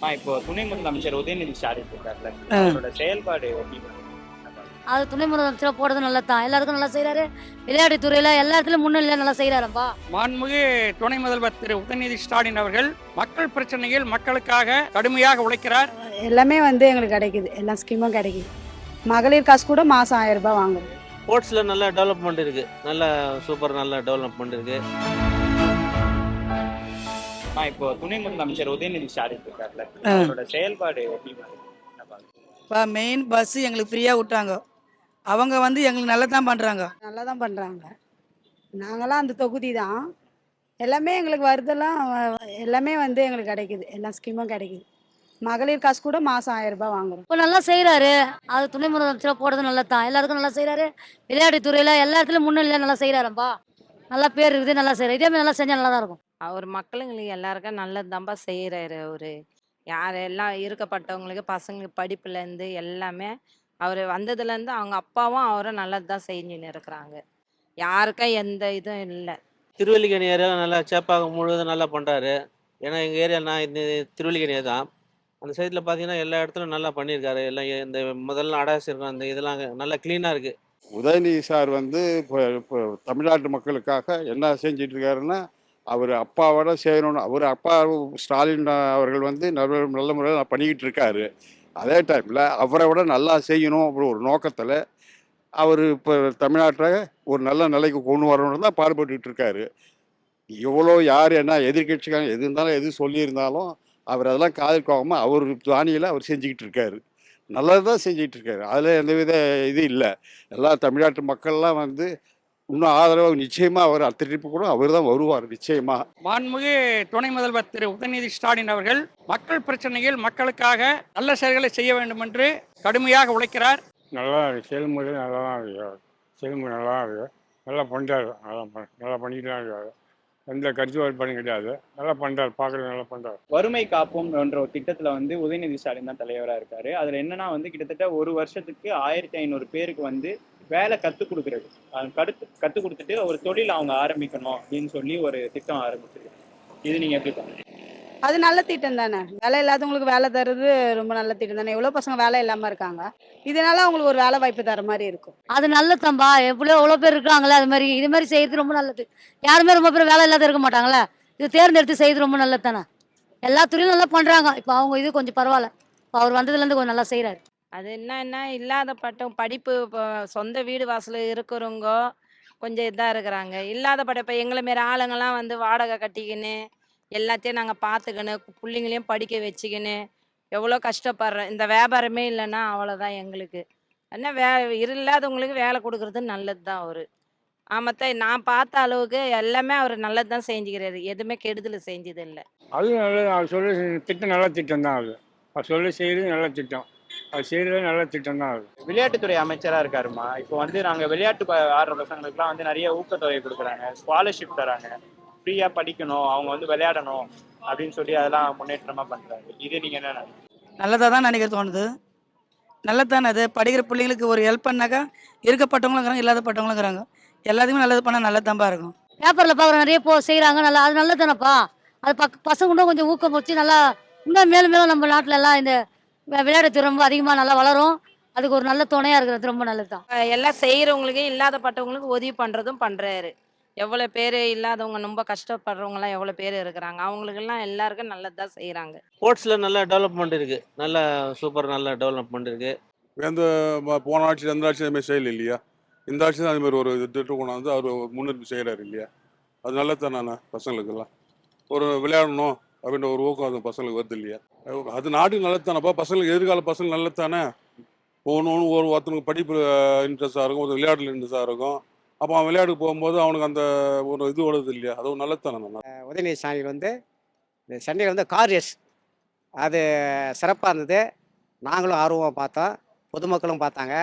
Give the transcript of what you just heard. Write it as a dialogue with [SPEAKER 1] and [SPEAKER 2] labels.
[SPEAKER 1] இப்போ துணை முதலமைச்சர் உதயநிதி ஸ்டாலின் இருக்கார்ல.
[SPEAKER 2] ஆ.
[SPEAKER 1] அவரோட செயல்பாடு?
[SPEAKER 2] அது துணை முதலமைச்சராக போடுறது நல்லது தான் எல்லாருக்கும் நல்லா செய்கிறாரு விளையாட்டுத் துறையில் எல்லா இடத்துலையும் முன்னிலையில் நல்லா செய்கிறாரப்பா
[SPEAKER 3] மாண்புமிகு துணை முதல்வர் திரு உதயநிதி ஸ்டாலின் அவர்கள் மக்கள் பிரச்சனையில் மக்களுக்காக கடுமையாக உழைக்கிறார்.
[SPEAKER 4] எல்லாமே வந்து எங்களுக்கு கிடைக்குது. எல்லா ஸ்கீமும் கிடைக்குது. மகளிர் காசு கூட மாதம் ஆயிரம் ரூபாய் வாங்குறோம்
[SPEAKER 5] ஸ்போர்ட்ஸில் நல்ல டெவலப்மெண்ட் இருக்குது நல்ல சூப்பர் நல்ல டெவலப்மெண்ட் இருக்குது
[SPEAKER 1] ஆ இப்போ துணை முதலமைச்சர் உதயநிதி ஸ்டாலின் இருக்கார்ல அவரோட செயல்பாடு எப்படி?
[SPEAKER 6] இப்போ மெயின் பஸ்ஸு எங்களுக்கு ஃப்ரீயாக விட்டாங்க. அவங்க வந்து எங்களுக்கு நல்லா தான் பண்ணுறாங்க
[SPEAKER 4] நல்லா தான் பண்ணுறாங்க நாங்களாம் அந்த தொகுதி தான் எல்லாமே எங்களுக்கு வருதெல்லாம் எல்லாமே வந்து எங்களுக்கு கிடைக்குது. எல்லா ஸ்கீமும் கிடைக்குது. மகளிர் காசு கூட மாதம் ஆயிரம் ரூபாய் வாங்குறோம்.
[SPEAKER 2] இப்போ நல்லா செய்கிறாரு அது துணை முதலமைச்சராக போடுறது நல்லது தான் எல்லாருக்கும் நல்லா செய்கிறாரு விளையாட்டுத் துறையில் எல்லா இடத்துலையும் முன்னிலையில் நல்லா செய்கிறாரப்பா நல்லா பேர் இருக்குது நல்லா செய்கிறார் இதே மாதிரி நல்லா செஞ்சால் நல்லா தான் இருக்கும்.
[SPEAKER 7] அவர் மக்களுங்களுக்கு எல்லாருக்கும் நல்லது தான்ப்பா செய்கிறாரு அவரு. யார் எல்லாம் இருக்கப்பட்டவங்களுக்கு பசங்களுக்கு படிப்புலேருந்து எல்லாமே அவர் வந்ததுலேருந்து அவங்க அப்பாவும் அவரும் நல்லது தான் செஞ்சுன்னு இருக்கிறாங்க. யாருக்கும் எந்த இதுவும் இல்லை.
[SPEAKER 5] திருவல்லிக்கணி ஏரியாவில் நல்லா சேப்பாக்கம் முழுவதும் நல்லா பண்ணுறாரு ஏன்னா எங்கள் ஏரியா நான் இந்த திருவல்லிக்கணி தான். அந்த சைடில் பார்த்தீங்கன்னா எல்லா இடத்துலையும் நல்லா பண்ணியிருக்காரு. எல்லாம் இந்த முதல்ல அடாசி இருக்கும் அந்த இதெல்லாம் நல்லா க்ளீனாக இருக்குது
[SPEAKER 8] உதயநிதி சார் வந்து இப்போ இப்போ தமிழ்நாட்டு மக்களுக்காக என்ன செஞ்சிட்டு இருக்காருன்னா அவர் அப்பாவோட சேரணும் அவர் அப்பா ஸ்டாலின் அவர்கள் வந்து நல்ல நல்ல முறையில் பண்ணிக்கிட்டு இருக்காரு. அதே டைமில் அவரை விட நல்லா செய்யணும் அப்படி ஒரு நோக்கத்தில் அவர் இப்போ தமிழ்நாட்டை ஒரு நல்ல நிலைக்கு கொண்டு வரணும்னு தான் பாடுபட்டுக்கிட்டு இருக்காரு. எவ்வளோ யார் என்ன எதிர்கட்சிக்காரங்க எது இருந்தாலும் எது சொல்லியிருந்தாலும் அவர் அதெல்லாம் காதல் போகாமல் அவர் தானியில் அவர் செஞ்சுக்கிட்டு இருக்காரு. நல்லது தான் செஞ்சுக்கிட்டு இருக்காரு. அதில் எந்தவித இது இல்லை. எல்லா தமிழ்நாட்டு மக்கள்லாம் வந்து இன்னும் ஆதரவு நிச்சயமாக அவர் அடுத்த ட்ரிப்பு கூட அவர் தான் வருவார் நிச்சயமாக
[SPEAKER 3] மாண்புமிகு துணை முதல்வர் திரு உதயநிதி ஸ்டாலின் அவர்கள் மக்கள் பிரச்சனையில் மக்களுக்காக நல்ல செயல்களை செய்ய வேண்டும் என்று கடுமையாக உழைக்கிறார்.
[SPEAKER 9] நல்லா இருக்கு. செயல்முறை நல்லா தான் இருக்கு. செயல்முறை நல்லா தான் இருக்கு. நல்லா பண்ணுறாரு நல்லா நல்லா பண்ணிட்டு தான் இருக்காரு. எந்த கட்சி வேறுபாடும் கிடையாது. நல்லா பண்ணுறாரு பார்க்குறது நல்லா பண்ணுறாரு
[SPEAKER 1] வறுமை காப்போம் என்ற ஒரு திட்டத்துல வந்து உதயநிதி ஸ்டாலின் தான் தலைவரா இருக்காரு. அதுல என்னன்னா வந்து கிட்டத்தட்ட ஒரு வருஷத்துக்கு ஆயிரத்தி ஐநூறு பேருக்கு வந்து வேலை கத்து கொடுக்கறது. அது கடுத்து கத்து கொடுத்துட்டு ஒரு தொழில் அவங்க ஆரம்பிக்கணும் அப்படின்னு சொல்லி ஒரு திட்டம் ஆரம்பிச்சிருக்கு. இது நீங்க எப்படி பாக்குறீங்க?
[SPEAKER 4] அது நல்ல திட்டம் தானே. வேலை இல்லாதவங்களுக்கு வேலை தருது ரொம்ப நல்ல திட்டம் தானே. எவ்வளோ பசங்க வேலை இல்லாமல் இருக்காங்க. இதனால அவங்களுக்கு ஒரு வேலை வாய்ப்பு தர மாதிரி இருக்கும்.
[SPEAKER 2] அது நல்லது தான்ப்பா எவ்வளோ எவ்வளோ பேர் இருக்காங்களே அது மாதிரி. இது மாதிரி செய்யறது ரொம்ப நல்லது. யாருமே ரொம்ப பேர் வேலை இல்லாத இருக்க மாட்டாங்களே. இது தேர்ந்தெடுத்து செய்யறது ரொம்ப நல்லது தானே. எல்லா துறையும் நல்லா பண்ணுறாங்க இப்போ அவங்க இது கொஞ்சம் பரவாயில்ல. இப்போ அவர் வந்ததுலேருந்து கொஞ்சம் நல்லா செய்கிறாரு
[SPEAKER 7] அது என்னன்னா பட்டம் படிப்பு இப்போ சொந்த வீடு வாசல் இருக்கிறவங்க கொஞ்சம் இதாக இருக்கிறாங்க. இல்லாத இப்போ எங்களை மாரி ஆளுங்கெல்லாம் வந்து வாடகை கட்டிக்கின்னு எல்லாத்தையும் நாங்கள் பார்த்துக்கின்னு பிள்ளைங்களையும் படிக்க வச்சுக்கின்னு எவ்வளோ கஷ்டப்படுறோம் இந்த வியாபாரமே இல்லைன்னா அவ்வளோதான் எங்களுக்கு. ஆனால் வே இல்லாதவங்களுக்கு வேலை கொடுக்குறது நல்லது தான் அவர். ஆமாத்த நான் பார்த்த அளவுக்கு எல்லாமே அவர் நல்லது தான் செஞ்சுக்கிறாரு. எதுவுமே கெடுதல் செஞ்சது இல்லை
[SPEAKER 9] அதுவும் நல்லது அவர் சொல்லி திட்டம் நல்ல திட்டம் தான் அது. அவர் சொல்லி செய்கிறது நல்ல திட்டம். அவர் செய்கிறது நல்ல திட்டம் தான் அது.
[SPEAKER 1] விளையாட்டுத்துறை அமைச்சரா இருக்காருமா இப்போ வந்து நாங்க விளையாட்டு ஆடுற பசங்களுக்குலாம் வந்து நிறைய ஊக்கத்தொகை கொடுக்குறாங்க. ஸ்காலர்ஷிப் தராங்க. ஃப்ரீயா படிக்கணும். அவங்க வந்து விளையாடணும் அப்படின்னு சொல்லி அதெல்லாம் முன்னேற்றமா பண்றாங்க இது நீங்க என்ன நினைக்கிறீங்க?
[SPEAKER 6] நல்லதாக தான் நினைக்க தோணுது. நல்லது தானே அது? படிக்கிற பிள்ளைங்களுக்கு ஒரு ஹெல்ப் பண்ணாக்கா இருக்கப்பட்டவங்களும் இருக்கிறாங்க இல்லாதப்பட்டவங்களும் இருக்கிறாங்க. எல்லாத்துக்குமே நல்லது பண்ணால் நல்லது தான்ப்பா இருக்கும்
[SPEAKER 2] பேப்பரில் பார்க்குற நிறைய போ செய்கிறாங்க நல்லா அது நல்லது தானேப்பா அது பக் பசங்க கொஞ்சம் ஊக்கம் வச்சு நல்லா இன்னும் மேலும் மேலும் நம்ம நாட்டில் எல்லாம் இந்த வி- விளையாட்டுத்துறை ரொம்ப அதிகமாக நல்லா வளரும். அதுக்கு ஒரு நல்ல துணையாக இருக்கிறது ரொம்ப நல்லது தான்
[SPEAKER 7] எல்லாம் செய்கிறவங்களுக்கு இல்லாதப்பட்டவங்களுக்கு உதவி பண்ணுறதும் பண்ணுறாரு எவ்வளோ பேர் இல்லாதவங்க ரொம்ப கஷ்டப்படுறவங்கலாம் எவ்வளோ பேர் இருக்கிறாங்க. அவங்களுக்கெல்லாம் எல்லாருக்கும் நல்லது தான் செய்கிறாங்க
[SPEAKER 5] ஸ்போர்ட்ஸில் நல்ல டெவலப்மெண்ட் இருக்குது நல்ல சூப்பர் நல்ல டெவலப்மெண்ட் இருக்குது
[SPEAKER 8] எந்த போன ஆட்சி எந்த ஆட்சி அதுமாதிரி செய்யல இல்லையா? இந்த ஆட்சி தான் அதுமாதிரி ஒரு இது திட்டம் கொண்டாந்து அவர் முன்னெடுப்பு செய்கிறாரு இல்லையா? அது நல்லது தானே பசங்களுக்கெல்லாம்? ஒரு விளையாடணும். அப்படின்ற ஒரு ஊக்கம் அந்த பசங்களுக்கு வருது இல்லையா? அது நாட்டுக்கு நல்லது பசங்களுக்கு எதிர்கால பசங்க நல்லது தானே ஒன்று ஒன்று ஒரு ஒருத்தனுக்கு படிப்பு இன்ட்ரெஸ்டாக இருக்கும் ஒரு விளையாட்டில் இன்ட்ரெஸ்டாக இருக்கும். அப்போ அவன் விளையாட்டுக்கு போகும்போது அவனுக்கு அந்த ஒரு இது வருது இல்லையா? அது ஒரு நல்லது தானே நம்ம
[SPEAKER 10] உதயநிதி சாமி வந்து இந்த சென்னையில் வந்து கார் ரேஸ். அது சிறப்பாக இருந்தது. நாங்களும் ஆர்வமாக பார்த்தோம். பொதுமக்களும் பார்த்தாங்க.